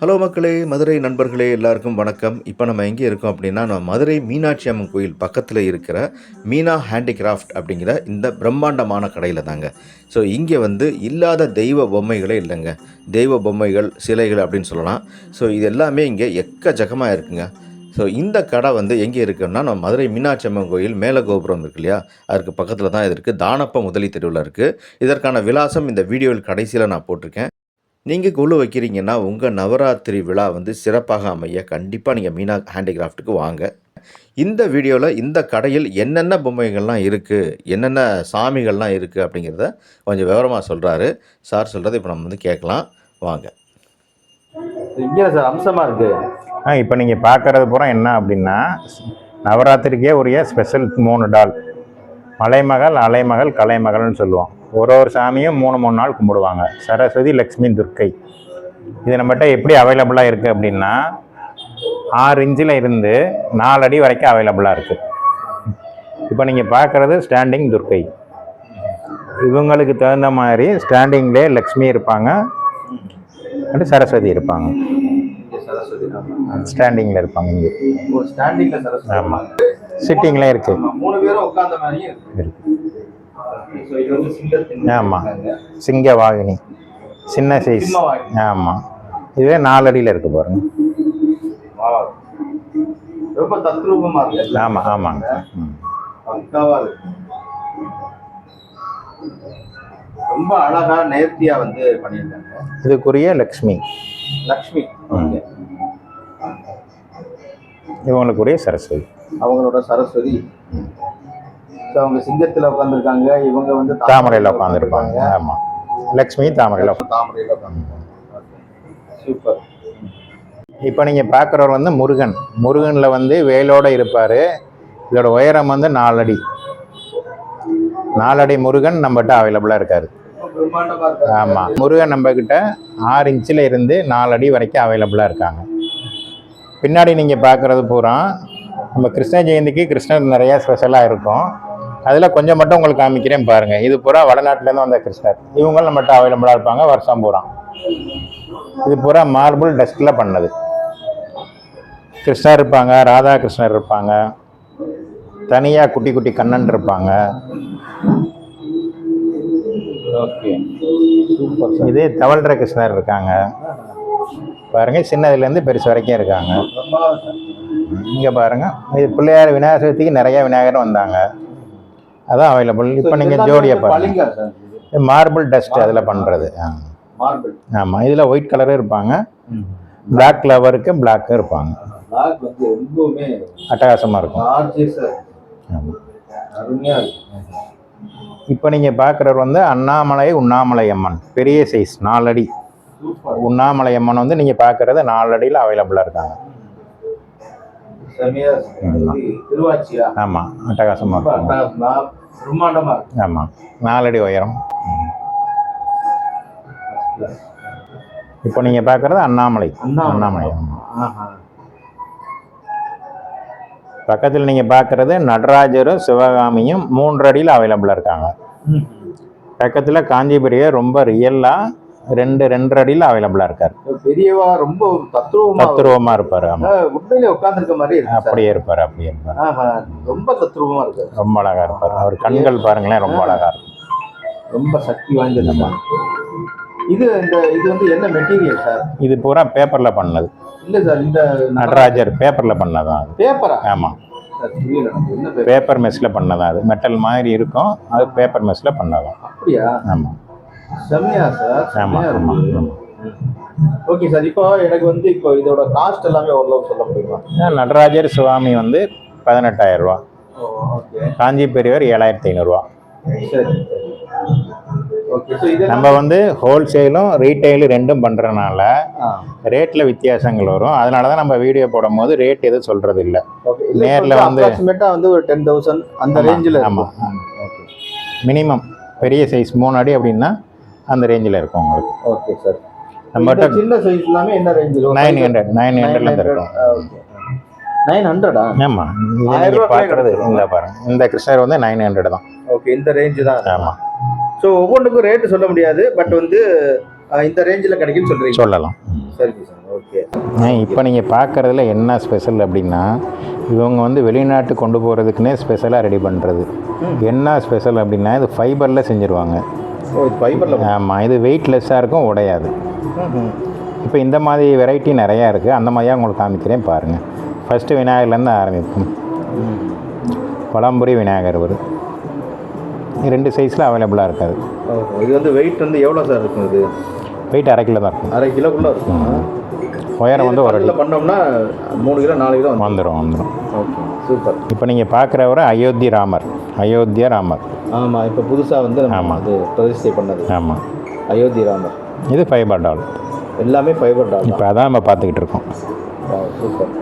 Hello மக்களே மதுரை நண்பர்களே எல்லாருக்கும் வணக்கம். இப்போ நம்ம எங்கே இருக்கோம் அப்படின்னா நம்ம மதுரை மீனாட்சி அம்மன் கோயில் பக்கத்தில் இருக்கிற மீனா ஹேண்டிகிராஃப்ட் அப்படிங்கிற இந்த பிரம்மாண்டமான கடையில் தாங்க. ஸோ இங்கே வந்து இல்லாத தெய்வ பொம்மைகளே இல்லைங்க. தெய்வ பொம்மைகள் சிலைகள் அப்படின்னு சொல்லலாம். ஸோ இது எல்லாமே இங்கே எக்கச்சக்கமாக இருக்குங்க. ஸோ இந்த கடை வந்து எங்கே இருக்குன்னா நம்ம மதுரை மீனாட்சி அம்மன் கோயில் மேல கோபுரம் இருக்கு இல்லையா? அதுக்கு பக்கத்தில் தான் இது இருக்குது தானப்ப முதலி தெருவில் இருக்குது இதற்கான விலாசம் இந்த வீடியோவில் கடைசியில் நான் போட்டிருக்கேன். நீங்கள் குழு வைக்கிறீங்கன்னா உங்கள் நவராத்திரி விழா வந்து சிறப்பாக அமைய கண்டிப்பாக நீங்கள் மீனா ஹேண்டிகிராஃப்ட்டுக்கு வாங்க. இந்த வீடியோவில் இந்த கடையில் என்னென்ன பொம்மைகள்லாம் இருக்குது என்னென்ன சாமிகள்லாம் இருக்குது அப்படிங்கிறத கொஞ்சம் விவரமாக சொல்கிறாரு சார் சொல்கிறத இப்போ நம்ம வந்து கேட்கலாம். வாங்க. இங்கே சார்? அம்சமாக இருக்கு. ஆ இப்போ நீங்கள் பார்க்குறது பூரா என்ன அப்படின்னா நவராத்திரிக்கே உரிய ஸ்பெஷல் மூணு டால். மலைமகள் அலைமகள் கலைமகள்னு சொல்லுவோம் ஒரு ஒரு சாமியும் மூணு மூணு நாள் கும்பிடுவாங்க. சரஸ்வதி லக்ஷ்மி துர்க்கை. இது நம்மகிட்ட எப்படி அவைலபிளாக இருக்குது அப்படின்னா ஆறு இன்ச்சில் இருந்து நாலு அடி வரைக்கும் அவைலபிளாக இருக்குது இப்போ நீங்கள் பார்க்குறது ஸ்டாண்டிங் துர்க்கை. இவங்களுக்கு தகுந்த மாதிரி ஸ்டாண்டிங்லேயே லக்ஷ்மி இருப்பாங்க. அடுத்து சரஸ்வதி இருப்பாங்க. ஸ்டாண்டிங்கில் இருப்பாங்க இங்கே. ஆமாம் சிட்டிங்கில் இருக்கு. ஆமா, மூணு பேரும் உட்கார்ந்த மாதிரியும் இருக்கு. இருக்கு ஸோ இது வந்து சிங்கத்தின் ஆமா. சிங்க வாகினி. சின்ன சைஸ். ஆமாம் இதுவே நாலு அடியில் இருக்கு பாருங்க. ரொம்ப தத்ரூபமா இருக்கு. ஆமாம் ஆமாங்க. ரொம்ப அழகா நேர்த்தியா வந்து பண்ணியிருக்காங்க. இதுக்குரிய லக்ஷ்மி. லக்ஷ்மி. இவங்களுக்குரிய சரஸ்வதி. அவங்களோட சரஸ்வதி. ஸோ அவங்க சிங்கத்துல உட்காந்துருக்காங்க இவங்க வந்து தாமரையில் உட்காந்துருப்பாங்க ஆமாம் லக்ஷ்மி தாமரையில் தாமரையில் உட்காந்துருக்காங்க சூப்பர் இப்போ நீங்கள் பார்க்குறவர் வந்து முருகன். முருகனில் வந்து வேலோடு இருப்பார். இதோட உயரம் வந்து நாலடி. நாலடி முருகன் நம்மகிட்ட அவைலபிளாக இருக்கார். ஆமாம் முருகன் நம்மக்கிட்ட ஆறு இன்ச்சில் இருந்து நாலு அடி வரைக்கும் அவைலபிளாக இருக்காங்க. பின்னாடி நீங்கள் பார்க்குறது பூரா நம்ம கிருஷ்ண ஜெயந்திக்கு கிருஷ்ணர் நிறையா ஸ்பெஷலாக இருக்கும். அதில் கொஞ்சம் மட்டும் உங்களுக்கு காமிக்கிறேன் பாருங்கள் இது பூரா வடநாட்டிலேருந்து வந்த கிருஷ்ணர் இவங்களும் நம்மகிட்ட அவைலபிளாக இருப்பாங்க வருஷம் பூரா. இது பூரா மார்பிள் டஸ்ட்டில் பண்ணது. கிருஷ்ணர் இருப்பாங்க ராதாகிருஷ்ணர் இருப்பாங்க தனியாக குட்டி குட்டி கண்ணன் இருப்பாங்க. ஓகே. இதே தவழ்ற கிருஷ்ணர் இருக்காங்க. பாருங்க சின்னதுலேருந்து பெருசு வரைக்கும் இருக்காங்க. இங்கே பாருங்க இது பிள்ளையார் விநாயகர் சதுர்த்திக்கு நிறைய விநாயகர் வந்தாங்க. அதான் அவைலபிள் இப்போ நீங்கள் ஜோடியை பாருங்க. பளிங்கா சார் மார்பிள் டஸ்ட் அதில் பண்ணுறது ஆமாம் இதில் ஒயிட் கலரும் இருப்பாங்க. பிளாக் கலருக்கு பிளாக்கும் இருப்பாங்க. அட்டகாசமாக இருக்கும். இப்போ நீங்கள் பார்க்குறவர் வந்து அண்ணாமலை உண்ணாமலை அம்மன் பெரிய சைஸ் நாலடி. உண்ணாமலை அம்மன் வந்து நீங்கள் பார்க்குறது நாலு அடியில் அவைலபிளாக இருக்காங்க ஆமாம் அட்டகாசமாக இருக்கும். ஆமாம் நாலடி உயரம். இப்போ நீங்கள் பார்க்குறது அண்ணாமலை. அண்ணாமலை. பக்கத்தில் நீங்கள் பார்க்குறது நடராஜரும் சிவகாமியும் மூன்று அடியில் அவைலபிளாக இருக்காங்க. பக்கத்தில் காஞ்சிபுரியர் ரொம்ப ரியலாக ரெண்டு ரெண்டரை அடியில் அவைலபிளாக இருக்கார் பெரியவா ரொம்ப தத்ரூபமா தத்துருவமாக இருப்பார் ஆமாம் உண்மையிலே உட்கார்ந்திருக்க மாதிரி. அப்படியே இருப்பார் அப்படியே இருப்பார். ரொம்ப தத்ரூபமா இருக்கு ரொம்ப அழகாக இருப்பார். அவர் கண்கள் பாருங்களேன் ரொம்ப அழகாக இருக்கும் ரொம்ப சக்தி வாய்ந்தது இது இந்த இது வந்து என்ன மெட்டீரியல் சார்? இது பூரா பேப்பரில் பண்ணது. இல்ல சார் இந்த நடராஜர் பேப்பரில் பண்ணதான் பேப்பரா ஆமாம் பேப்பர் மெஸ்ஸில் பண்ணதான் அது மெட்டல் மாதிரி இருக்கும் அது பேப்பர் மெஸ்ஸில் பண்ணதான் அப்படியா? ஆமாம் செம்மையா சார் ஆமாம் ஆமாம் ஆமாம் ஓகே சார் இப்போ எனக்கு வந்து இப்போ இதோட காஸ்ட் எல்லாமே ஓரளவு சொல்ல முடியுமா? நடராஜர் சுவாமி வந்து பதினெட்டாயிரம் ரூபா. காஞ்சி பெரியவர் ஏழாயிரத்தி ஐநூறுரூவா நம்ம வந்து ஹோல்சேலும் ரீட்டைலும் ரெண்டும் பண்ணுறனால ரேட்டில் வித்தியாசங்கள் வரும். அதனால தான் நம்ம வீடியோ போடும்போது ரேட் எதுவும் சொல்கிறது இல்லை. நேர்ல வந்து- வந்து ஒரு டென் தௌசண்ட் அந்த ரேஞ்சில் ஆமா. ஓகே மினிமம் பெரிய சைஸ் மூணு அடி அப்படின்னா அந்த ரேஞ்சில் இருக்கும் உங்களுக்கு. ஓகே சார் நம்மகிட்ட சின்ன சைஸ் எல்லாமே என்ன ரேஞ்சில் நைன் ஹண்ட்ரட் நைன் ஹண்ட்ரட்லேருந்து இருக்கும். நைன் ஹண்ட்ரடா ஆமாம் நீங்கள் பார்க்குறது. இந்த பாருங்க. இந்த கிருஷ்ணர் வந்து நைன் ஹண்ட்ரட் தான். ஓகே இந்த ரேஞ்சு தான். ஆமாம் ஸோ ஒவ்வொன்றுக்கும் ரேட்டு சொல்ல முடியாது பட் வந்து இந்த ரேஞ்சில் கிடைக்குன்னு சொல்றீங்க. சொல்லலாம். சரிங்க சார் ஓகே இப்போ நீங்கள் பார்க்குறதுல என்ன ஸ்பெஷல் அப்படின்னா இவங்க வந்து வெளிநாட்டு கொண்டு போகிறதுக்குனே ஸ்பெஷலாக ரெடி பண்ணுறது என்ன ஸ்பெஷல் அப்படின்னா இது ஃபைபரில் செஞ்சுருவாங்க. ஃபைபரில் ஆமாம் இது வெயிட்லெஸ்ஸாக இருக்கும் உடையாது. இப்போ இந்த மாதிரி வெரைட்டி நிறையா இருக்குது அந்த மாதிரியாக உங்களுக்கு காமிக்கிறேன் பாருங்கள் ஃபஸ்ட்டு விநாயகர்லேருந்து ஆரம்பிப்போம். பழம்புரி விநாயகர் வரும் இது ரெண்டு சைஸில் அவைலபிளாக இருக்காது. இது வந்து வெயிட் வந்து எவ்வளோ சார் இருக்கும் இது? வெயிட் அரை கிலோ தான் இருக்கும். அரை கிலோக்குள்ளே இருக்கும். உயரம் வந்து ஒரு அடி. பண்ணோம்னா மூணு கிலோ நாலு கிலோ வந்துடும் வந்துடும் வந்துடும் ஓகே சூப்பர். இப்போ நீங்கள் பார்க்குறவரை அயோத்தி ராமர். அயோத்தியா ராமர். ஆமாம் இப்போ புதுசாக வந்து நம்ம. அது பிரதிஷ்டை பண்ணது. ஆமாம் அயோத்தி ராமர் இது ஃபைபர் டால் எல்லாமே ஃபைபர் டால் இப்போ அதான் நம்ம பார்த்துக்கிட்டு இருக்கோம். சூப்பர்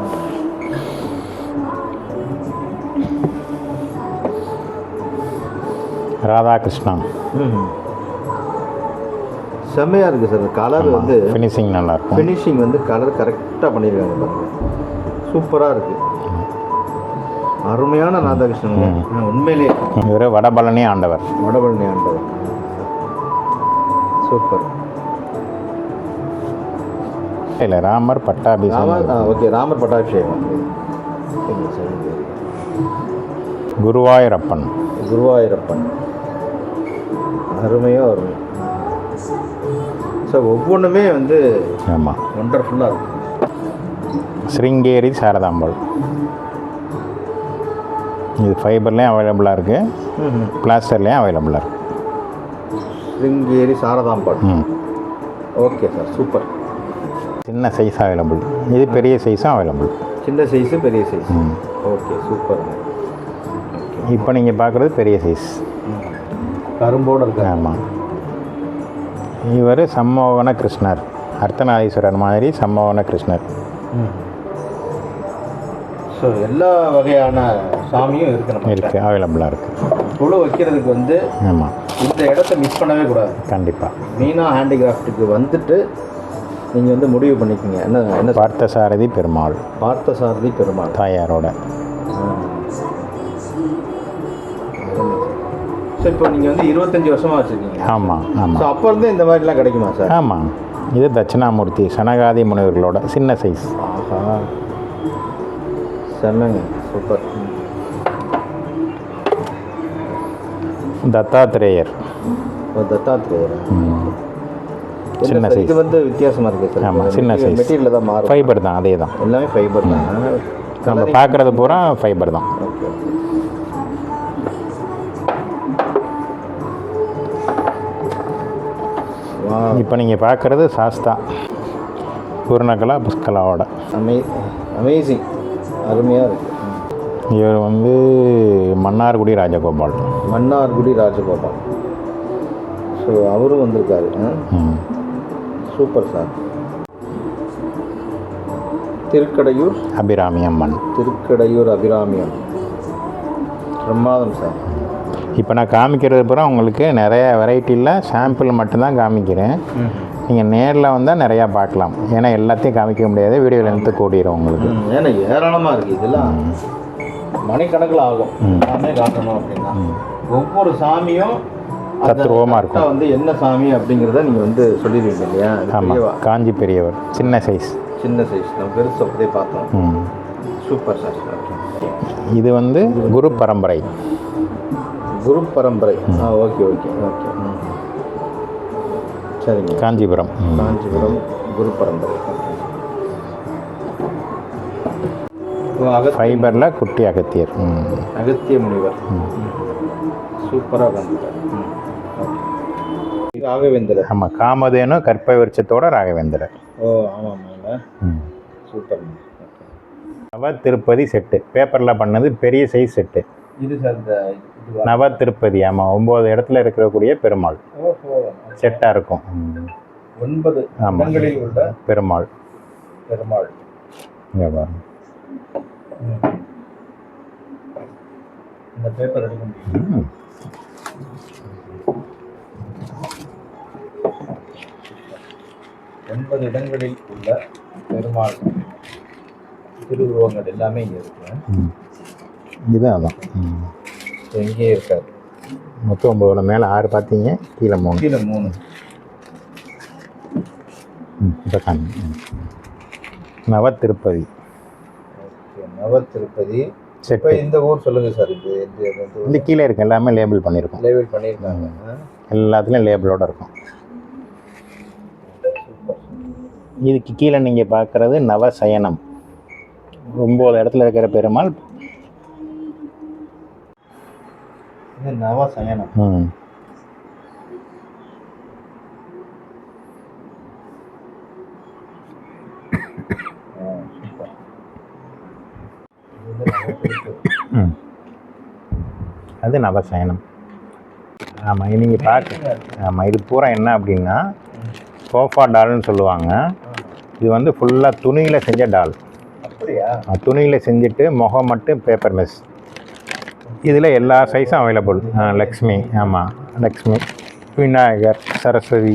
ராதாகிருஷ்ணா. ம் செம்மையாக இருக்குது சார் கலர் வந்து ஃபினிஷிங் நல்லாயிருக்கும் ஃபினிஷிங் வந்து கலர் கரெக்டாக பண்ணியிருக்காங்க சூப்பராக இருக்குது அருமையான ராதாகிருஷ்ணன் ஆ, உண்மையிலேயே இவர் வடபழனி ஆண்டவர். வடபழனி ஆண்டவர். சூப்பர். இல்லை ராமர் பட்டாபிஷேகம். ஓகே ராமர் பட்டாபிஷேகம். குருவாயூரப்பன். குருவாயூரப்பன். அருமையாக அருமை. ஸோ ஒவ்வொன்றுமே வந்து ஆமாம் ஒண்டர்ஃபுல்லாக இருக்கும். ஸ்ருங்கேரி சாரதாம்பாள் இது ஃபைபர்லேயும் அவைலபிளாக இருக்குது பிளாஸ்டர்லேயும் அவைலபிளாக இருக்குது சிருங்கேரி சாரதாம்பாள் ம். ஓகே சார் சூப்பர் சின்ன சைஸ் அவைலபிள் இது பெரிய சைஸும் அவைலபிள் சின்ன சைஸு பெரிய சைஸ் ம். ஓகே சூப்பர் இப்போ நீங்கள் பார்க்குறது பெரிய சைஸ் கரும்போடு இருக்காரு ஆமாம் இவர் சம்மோகன கிருஷ்ணர். அர்த்தநாதீஸ்வரர் மாதிரி சம்மோகன கிருஷ்ணர். ஸோ எல்லா வகையான சாமியும் இருக்கு நம்ம இருக்குது அவைலபிளாக இருக்குது குழு வைக்கிறதுக்கு வந்து ஆமாம் இந்த இடத்த மிஸ் பண்ணவே கூடாது. கண்டிப்பாக மீனா ஹேண்டிகிராஃப்ட்டுக்கு வந்துட்டு நீங்கள் வந்து முடிவு பண்ணிக்கோங்க. என்ன என்ன? பார்த்தசாரதி பெருமாள். பார்த்தசாரதி பெருமாள். தாயாரோட. ஸோ இப்போ நீங்கள் வந்து இருபத்தஞ்சி வருஷமாக வச்சுருக்கீங்க. ஆமாம் ஸோ ஆமாம் அப்போ இருந்து இந்த மாதிரிலாம் கிடைக்குமா சார்? ஆமாம் இது தட்சிணாமூர்த்தி சனகாதி முனிவர்களோட சின்ன சைஸ் ஆஹா. செம்மங்க. சூப்பர். தத்தாத்திரேயர். தத்தாத்திரேயர். சின்ன இது சைஸ் வந்து வித்தியாசமாக இருக்குது சார். ஆமாம் சின்ன சைஸ் மெட்டீரியல் தான் மாறும். ஃபைபர் தான் அதே தான். எல்லாமே ஃபைபர் தான். நம்ம பார்க்குறது பூரா ஃபைபர் தான். ஓகே. இப்போ நீங்கள் பார்க்குறது சாஸ்தா. பூர்ணகலா புஷ்கலாவோட. அமே அமேசிங் அருமையாக இருக்குது இவர் வந்து மன்னார்குடி ராஜகோபால். மன்னார்குடி ராஜகோபால். ஸோ அவரும் வந்திருக்காரு. Super sir Thirukkadaiyur. Abirami Amman. Thirukkadaiyur அபிராமியம் பிரமாதம் சார் இப்போ நான் காமிக்கிறது பூரா உங்களுக்கு நிறைய வெரைட்டியில் சாம்பிள் மட்டும்தான் காமிக்கிறேன். நீங்கள் நேரில் வந்தால் நிறையா பார்க்கலாம். ஏன்னா எல்லாத்தையும் காமிக்க முடியாது. வீடியோ லென்த்து கூடிரும் உங்களுக்கு. ஏன்னா ஏராளமாக இருக்குது இதெல்லாம் மணிக்கணக்கில் ஆகும். எல்லாமே காட்டணும் அப்படின்னா. ஒவ்வொரு சாமியும் அந்த தத்ரூபமா இருக்கும். வந்து என்ன சாமி அப்படிங்கிறத நீங்கள் வந்து சொல்லிடுவீங்க இல்லையா? ஆமாம். காஞ்சி பெரியவர். சின்ன சைஸ் சின்ன சைஸ் நம்ம பெருசு அப்படியே பார்த்தோம். சூப்பர் சார் இது வந்து குரு பரம்பரை. குரு பரம்பரை. ஆ ஓகே ஓகே ஓகே. சரிங்க. காஞ்சிபுரம். காஞ்சிபுரம் குரு பரம்பரை. ஃபைபரில் குட்டி அகத்தியர். அகத்திய முனிவர். சூப்பராக இது ராகவேந்திரர். ஆமாம் காமதேனு கற்ப விருட்சத்தோட ராகவேந்திரர். ஓ ஆமாம் ஆமாம். சூப்பர். நவ திருப்பதி செட்டு. பேப்பரில் பண்ணது பெரிய சைஸ் செட்டு. இது சார் இந்த இது நவ திருப்பதி ஆமாம் ஒம்பது இடத்துல இருக்கக்கூடிய பெருமாள். செட்டாக இருக்கும். ஒன்பது ஆமா. இடங்களில் உள்ள பெருமாள். பெருமாள். இந்த பேப்பர் எடுக்க முடியும்? ஒன்பது இடங்களில் உள்ள பெருமாள் திருவுருவங்கள் எல்லாமே இங்கே இருக்கு. ம். இது அதான். இங்கேயே இருக்காரு. மொத்தம் ஒம்பதுல மேலே ஆறு பார்த்தீங்க கீழே மூணு. கீழே மூணு. இப்போ காமி. நவ திருப்பதி நவ திருப்பதி இப்போ இந்த ஊர் சொல்லுங்க சார் இது இந்த கீழே இருக்கு எல்லாமே லேபிள் பண்ணியிருக்கோம். லேபிள் பண்ணியிருக்காங்க? எல்லாத்துலேயும் லேபிளோட இருக்கும். இதுக்கு கீழே நீங்கள் பார்க்குறது நவசயனம். ஒம்பது இடத்துல இருக்கிற பெருமாள். இது நவ சயனம் ம். ஆ, சூப்பர். இது வந்து நவ திருப்பதி. ம். அது நவசயனம். ஆமாம் நீங்கள் பார்க்க ஆமாம் இது பூரா என்ன அப்படின்னா சோஃபா டால்னு சொல்லுவாங்க. இது வந்து ஃபுல்லாக துணியில் செஞ்ச டால். துணியில் செஞ்சுட்டு முகம் மட்டும் பேப்பர் மெஸ் இதில் எல்லா சைஸும் அவைலபிள் லக்ஷ்மி ஆமாம் லக்ஷ்மி விநாயகர் சரஸ்வதி.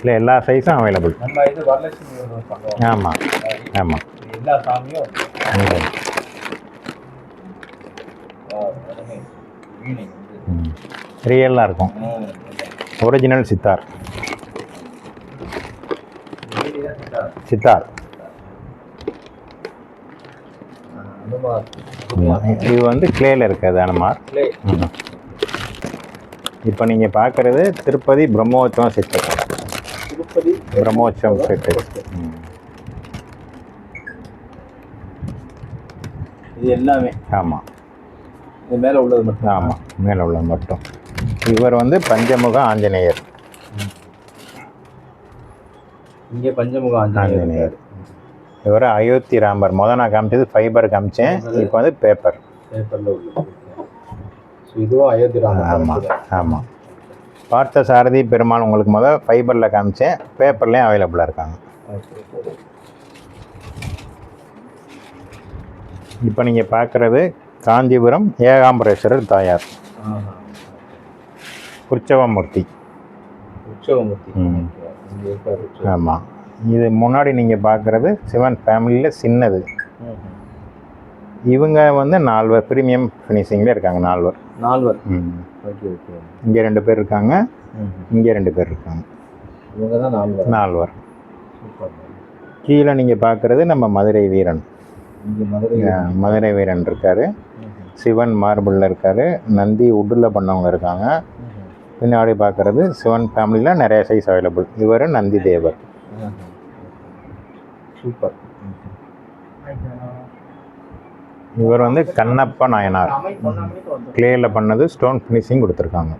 இல்லை எல்லா சைஸும் அவைலபிள் ஆமாம் ஆமாம் எல்லா சாமியும் ரியலாக இருக்கும். ஒரிஜினல் சித்தார் வீணை தான் சித்தார். இது வந்து கிளேல இருக்குது அனுமார். இப்போ நீங்கள் பார்க்குறது திருப்பதி பிரம்மோற்சவம் செட்டு திருப்பதி பிரம்மோற்சவம் செட்டு ம். இது எல்லாமே. ஆமாம் இது மேலே உள்ளது மட்டும். ஆமாம் மேலே உள்ள மட்டும். இவர் வந்து பஞ்சமுக ஆஞ்சநேயர். இங்கே பஞ்சமுக ஆஞ்சநேயர் இவர் அயோத்தி ராமர் முத நான் காமிச்சது ஃபைபர் காமிச்சேன். இப்போ வந்து பேப்பர் பேப்பரில் ஸோ இதுவும் அயோத்தி ராமர் ஆமாம் ஆமாம் பார்த்த சாரதி பெருமாள் உங்களுக்கு முத ஃபைபரில் காமிச்சேன். பேப்பர்லேயும் அவைலபிளாக இருக்காங்க. இப்போ நீங்கள் பார்க்குறது காஞ்சிபுரம் ஏகாம்பரேஸ்வரர் தாயார். உற்சவமூர்த்தி உற்சவமூர்த்தி ம். ஆமாம் இது முன்னாடி நீங்கள் பார்க்குறது சிவன் ஃபேமிலியில் சின்னது. இவங்க வந்து நால்வர் ப்ரீமியம் ஃபினிஷிங்கில் இருக்காங்க நால்வர். நால்வர். ம். Okay okay. இங்கே ரெண்டு பேர் இருக்காங்க. இங்கே ரெண்டு பேர் இருக்காங்க. இவங்க தான் நால்வர். நால்வர் கீழே நீங்கள் பார்க்குறது நம்ம மதுரை வீரன். மதுரை வீரன். இருக்கார். சிவன் மார்பிளில் இருக்கார். நந்தி உட்டில் பண்ணவங்க இருக்காங்க. பின்னாடி பார்க்குறது சிவன் ஃபேமிலியில் நிறைய சைஸ் அவைலபிள் இவர் நந்தி தேவர். சூப்பர். இவர் வந்து கண்ணப்ப நாயனார். கிளேயில் பண்ணது ஸ்டோன் ஃபினிஷிங் கொடுத்துருக்காங்க.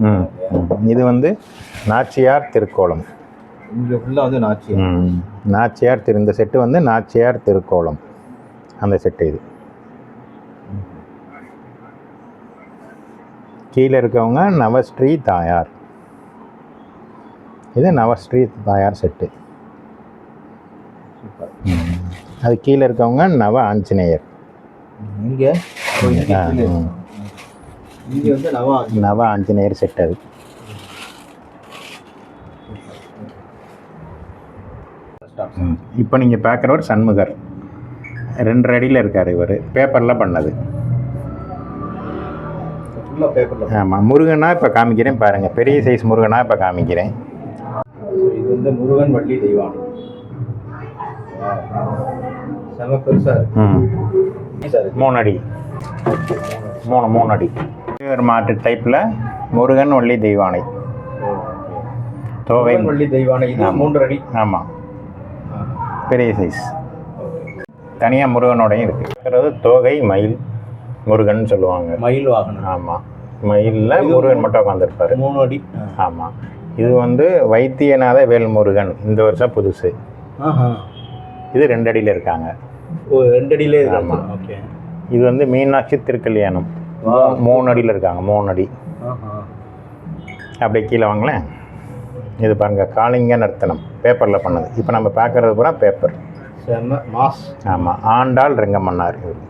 ம் ம். இது வந்து நாச்சியார் திருக்கோலம். இங்கே ஃபுல்லாக வந்து நாச்சி ம். நாச்சியார் திரு இந்த செட்டு வந்து நாச்சியார் திருக்கோலம். அந்த செட்டு இது. கீழே இருக்கவங்க நவஸ்ரீ தாயார். இது நவஸ்ரீ தாயார் செட்டு. அது கீழே இருக்கவங்க நவ ஆஞ்சநேயர். இங்கே ஆ, ம். இங்கே வந்து நவா நவ ஆஞ்சநேயர் செட் அது. இப்போ நீங்கள் பார்க்குறவர் சண்முகர். ரெண்டு அடியில் இருக்கார் இவர். பேப்பரில் பண்ணது. ஆமாம் முருகனா இப்போ காமிக்கிறேன் பாருங்கள் பெரிய சைஸ் முருகனா இப்போ காமிக்கிறேன். இது வந்து முருகன் வள்ளி தெய்வானை. செம பெருசாக. மூணு அடி மூணு மூணு அடி மாட்டு டைப்பில் முருகன் வள்ளி தெய்வானை. முருகன் வள்ளி தெய்வானை. மூன்று அடி ஆமாம் பெரிய சைஸ் தனியாக முருகனோடையும் இருக்குது இருக்கிறது தோகை மயில் முருகன் சொல்லுவாங்க. மயில் வாகனம். ஆமாம் மயிலில் முருகன் மட்டும் உட்காந்துருப்பாரு மூணு அடி. ஆமாம் இது வந்து வைத்தியநாத வேல் முருகன் இந்த வருஷம் புதுசு. இது ரெண்டு அடியில் இருக்காங்க. ஓ ரெண்டு அடியிலே ஆமா. ஓகே. இது வந்து மீனாட்சி திருக்கல்யாணம். மூணு அடியில் இருக்காங்க. மூணு அடி அப்படியே கீழே வாங்களேன். இது பாருங்க காளிங்க நர்த்தனம். பேப்பரில் பண்ணது. இப்போ நம்ம பார்க்கறது பூரா பேப்பர். செம மாஸ் ஆமாம் ஆண்டாள் ரெங்கமன்னார் இவர்.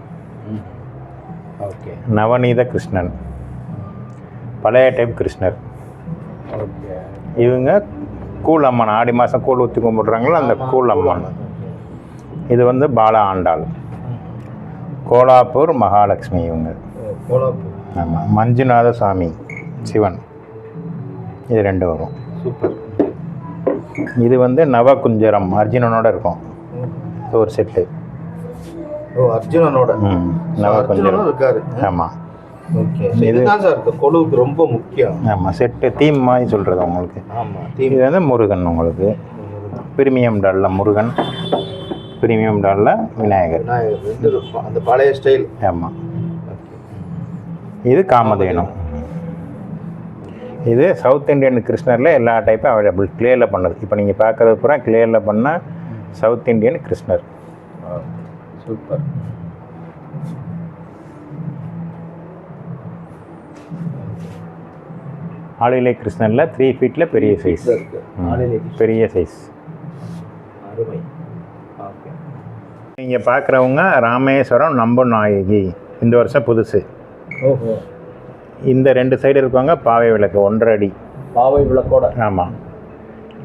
ஓகே. நவநீத கிருஷ்ணன். பழைய டைப் கிருஷ்ணர். ஓகே. இவங்க அம்மன் ஆடி மாதம் கூழ் ஊற்றி கும்பிட்றாங்களோ அந்த அம்மன். இது வந்து பால ஆண்டாள். கோலாப்பூர் மகாலட்சுமி இவங்க. கோலாப்பூர். ஆமாம் மஞ்சுநாத சாமி சிவன். இது ரெண்டு வரும். சூப்பர். இது வந்து நவகுஞ்சரம் அர்ஜுனனோட இருக்கும். ஒரு செட்டு ஓ அர்ஜுனனோட. ம் அர்ஜுனனும் நவகுஞ்சரம் இருக்காரு ஆமாம் ஓகே. இதுதான் சார் இந்த கொழுவுக்கு ரொம்ப முக்கியம். ஆமாம் செட்டு தீம் மாதிரி சொல்கிறது உங்களுக்கு ஆமா இது வந்து முருகன் உங்களுக்கு. பிரீமியம் டாலில் முருகன். பிரீமியம் டாலில் விநாயகர். அந்த பழைய ஸ்டைல் ஆமாம் இது காமதேனு. இது சவுத் இந்தியன் கிருஷ்ணரில் எல்லா டைப்பும் அவைலபிள் கிளியரில் பண்ணது. இப்போ நீங்கள் பார்க்குறது பூரா கிளியரில் பண்ண சவுத் இந்தியன் கிருஷ்ணர். சூப்பர். ஆளிலை கிருஷ்ணரில் த்ரீ ஃபீட்டில் பெரிய சைஸ் பெரிய சைஸ் நீங்கள் பார்க்குறவங்க ராமேஸ்வரம் நம்ப நாயகி இந்த வருஷம் புதுசு. ஓஹோ. இந்த ரெண்டு சைடு இருக்கவங்க பாவை விளக்கு ஒன்றரை அடி. பாவை விளக்கோட. ஆமாம்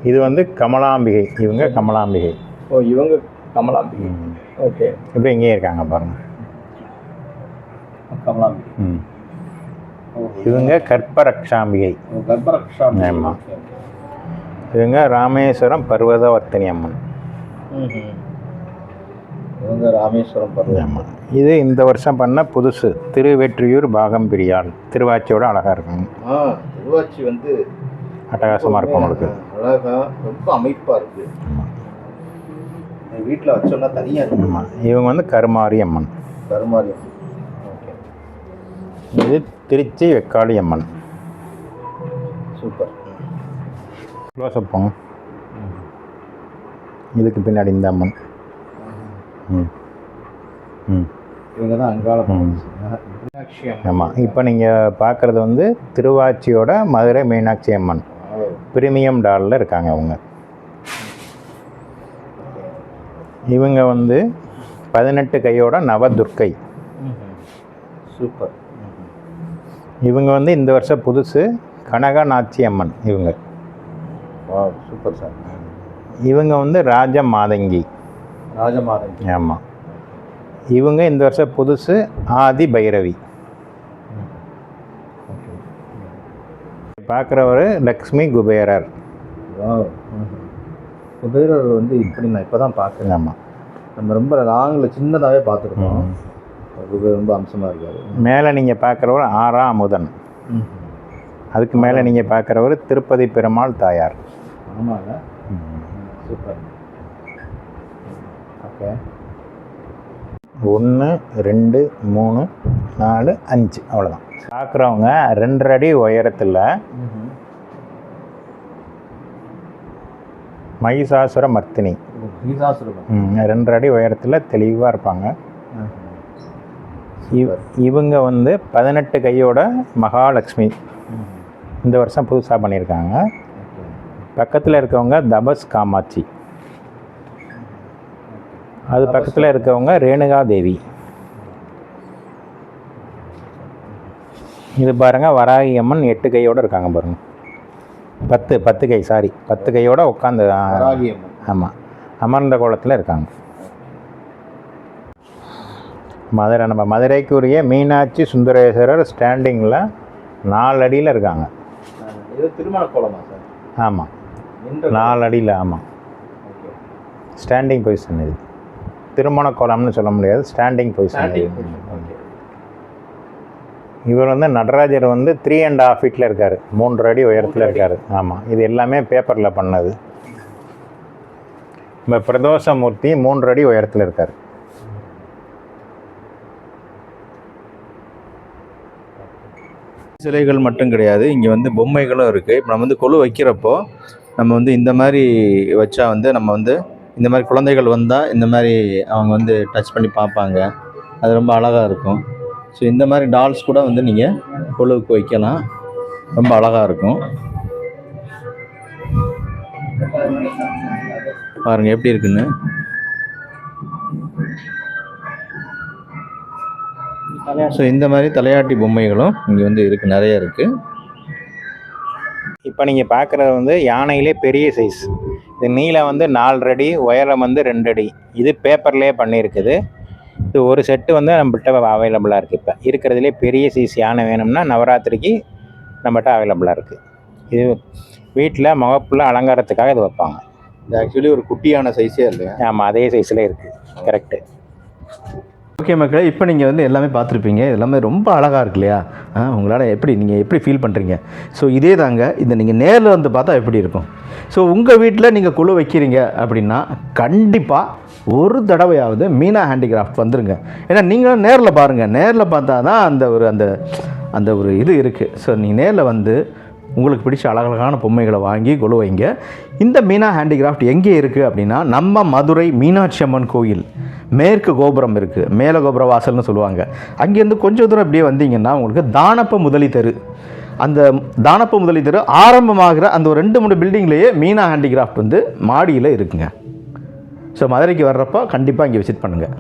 இது வந்து கமலாம்பிகை. இவங்க கமலாம்பிகை. ஓ இவங்க கமலாம்பி ஓகே. இப்போ இங்கேயே இருக்காங்க பாருங்க. கமலாம்பி ம். இவங்க கற்பரக்ஷாம்பிகை. ஓ கர்ப்பரக்ஷாம்பி ஆமா. இவங்க ராமேஸ்வரம் பர்வதவர்த்தினி அம்மன் இவங்க ராமேஸ்வரம் பருவம் ஆமாம் இது இந்த வருஷம் பண்ண புதுசு. திருவெற்றியூர் பாகம் பிரியாள் திருவாச்சியோட அழகாக இருக்கும் ஆ திருவாச்சி வந்து அட்டகாசமாக இருக்கும் உங்களுக்கு அழகா ரொம்ப அமைப்பா இருக்கு. ஆமாம் வீட்டில் வச்சோம்னா தனியா இருக்கு ஆமாம் இவங்க வந்து கருமாரி அம்மன் கருமாரியம் ஓகே. இது Trichy Vekkali Amman super. Close up போங்க இதுக்கு பின்னாடி இந்த அம்மன். ம். ம். இவங்க தான் அங்காள. மீனாட்சி அம்மன். ஆமாம் இப்போ நீங்கள் பார்க்குறது வந்து திருவாச்சியோட மதுரை மீனாட்சி அம்மன். பிரீமியம் டாலில் இருக்காங்க அவங்க. இவங்க வந்து பதினெட்டு கையோட நவதுர்க்கை. சூப்பர். இவங்க வந்து இந்த வருஷம் புதுசு கனகநாச்சி அம்மன் இவங்க சூப்பர் சார். இவங்க வந்து ராஜ மாதங்கி ராஜமாதன் ஆமாம் இவங்க இந்த வருஷம் புதுசு ஆதி பைரவி பார்க்குறவர் லக்ஷ்மி குபேரர். வாவ். குபேரர் வந்து இப்படி நான் இப்போ தான் பார்க்குறேன் ஆமாம் நம்ம ரொம்ப லாங்கில் சின்னதாகவே பார்த்துருக்கோம் ரொம்ப அம்சமாக இருக்காரு மேலே நீங்கள் பார்க்குறவர் ஆறா அமுதன் அதுக்கு மேலே நீங்கள் பார்க்குறவர் திருப்பதி பெருமாள் தாயார். ஆமாங்க. சூப்பர். ஓகே. ஒன்று ரெண்டு மூணு நாலு அஞ்சு. அவ்வளோதான் பார்க்குறவங்க ரெண்டரை அடி உயரத்தில் மகிஷாசுர மர்த்தினி ரெண்டரை அடி உயரத்தில் தெளிவாக இருப்பாங்க. இவ் இவங்க வந்து பதினெட்டு கையோட மகாலட்சுமி. இந்த வருஷம் புதுசாக பண்ணியிருக்காங்க. பக்கத்தில் இருக்கவங்க தபஸ் காமாட்சி. அது பக்கத்தில் இருக்கவங்க ரேணுகா தேவி இது பாருங்க வராகி அம்மன் எட்டு கையோட இருக்காங்க பாருங்க. பத்து பத்து கை சாரி பத்து கையோட உட்காந்து ஆமாம் அமர்ந்த கோலத்தில் இருக்காங்க. மதுரை நம்ம மதுரைக்குரிய மீனாட்சி சுந்தரேஸ்வரர் ஸ்டாண்டிங்கில் நாலு அடியில் இருக்காங்க திருமண கோலமா சார் ஆமாம் நாலு அடியில் ஆமாம் ஸ்டாண்டிங் பொசிஷன் இது. திருமண கோலம்னு சொல்ல முடியாது ஸ்டாண்டிங் பொசிஷன் இது. இவர் வந்து நடராஜர் வந்து த்ரீ அண்ட் ஹாஃப் ஃபீட்டில் இருக்கார். மூன்று அடி உயரத்தில் இருக்கார். ஆமாம் இது எல்லாமே பேப்பரில் பண்ணது. இப்போ பிரதோஷமூர்த்தி மூன்று அடி உயரத்தில் இருக்கார். சிலைகள் மட்டும் கிடையாது. இங்கே வந்து பொம்மைகளும் இருக்குது இப்போ நம்ம வந்து கொலு வைக்கிறப்போ நம்ம வந்து இந்த மாதிரி வச்சா வந்து நம்ம வந்து இந்த மாதிரி குழந்தைகள் வந்தால் இந்த மாதிரி அவங்க வந்து டச் பண்ணி பார்ப்பாங்க. அது ரொம்ப அழகாக இருக்கும். ஸோ இந்த மாதிரி டால்ஸ் கூட வந்து நீங்கள் பொழுவுக்கு வைக்கலாம். ரொம்ப அழகாக இருக்கும். பாருங்க எப்படி இருக்குன்னு. ஸோ இந்த மாதிரி தலையாட்டி பொம்மைகளும் இங்கே வந்து இருக்குது நிறைய இருக்குது இப்போ நீங்கள் பார்க்குறது வந்து யானையிலே பெரிய சைஸ் இது நீளம் வந்து நாலு அடி உயரம் வந்து ரெண்டு அடி. இது பேப்பர்லேயே பண்ணியிருக்குது. இது ஒரு செட்டு வந்து நம்மள்கிட்ட அவைலபிளாக இருக்குது இப்போ. இருக்கிறதுலே பெரிய சைஸ் யானை வேணும்னா நவராத்திரிக்கு நம்மகிட்ட அவைலபிளாக இருக்குது இது வீட்டில் முகப்புல அலங்காரத்துக்காக இது வைப்பாங்க. இது ஆக்சுவலி ஒரு குட்டியான சைஸே இல்லையா? ஆமாம் அதே சைஸில் இருக்குது கரெக்டு ஓகே மக்களே இப்போ நீங்கள் வந்து எல்லாமே பார்த்துருப்பீங்க. இது எல்லாமே ரொம்ப அழகாக இருக்கு இல்லையா? ஆ உங்களால் எப்படி நீங்கள் எப்படி ஃபீல் பண்ணுறீங்க ஸோ இதே தாங்க இதை நீங்கள் நேரில் வந்து பார்த்தா எப்படி இருக்கும்? ஸோ உங்கள் வீட்டில் நீங்கள் குழு வைக்கிறீங்க அப்படின்னா கண்டிப்பாக ஒரு தடவையாவது மீனா ஹேண்டிகிராஃப்ட் வந்துருங்க. ஏன்னா நீங்களும் நேரில் பாருங்கள் நேரில் பார்த்தா தான் அந்த ஒரு அந்த அந்த ஒரு இது இருக்குது ஸோ நீங்கள் நேரில் வந்து உங்களுக்கு பிடிச்ச அழகழகான பொம்மைகளை வாங்கி கொலு வைங்க. இந்த மீனா ஹேண்டிகிராஃப்ட் எங்கே இருக்குது அப்படின்னா நம்ம மதுரை மீனாட்சி அம்மன் கோயில் மேற்கு கோபுரம் இருக்குது மேல கோபுர வாசல்னு சொல்லுவாங்க. அங்கேருந்து கொஞ்சம் தூரம் இப்படியே வந்தீங்கன்னா உங்களுக்கு தானப்ப முதலி தெரு. அந்த தானப்ப முதலி தெரு ஆரம்பமாகிற அந்த ஒரு ரெண்டு மூணு பில்டிங்லேயே மீனா ஹேண்டிகிராஃப்ட் வந்து மாடியில் இருக்குங்க. ஸோ மதுரைக்கு வர்றப்போ கண்டிப்பாக இங்கே விசிட் பண்ணுங்கள்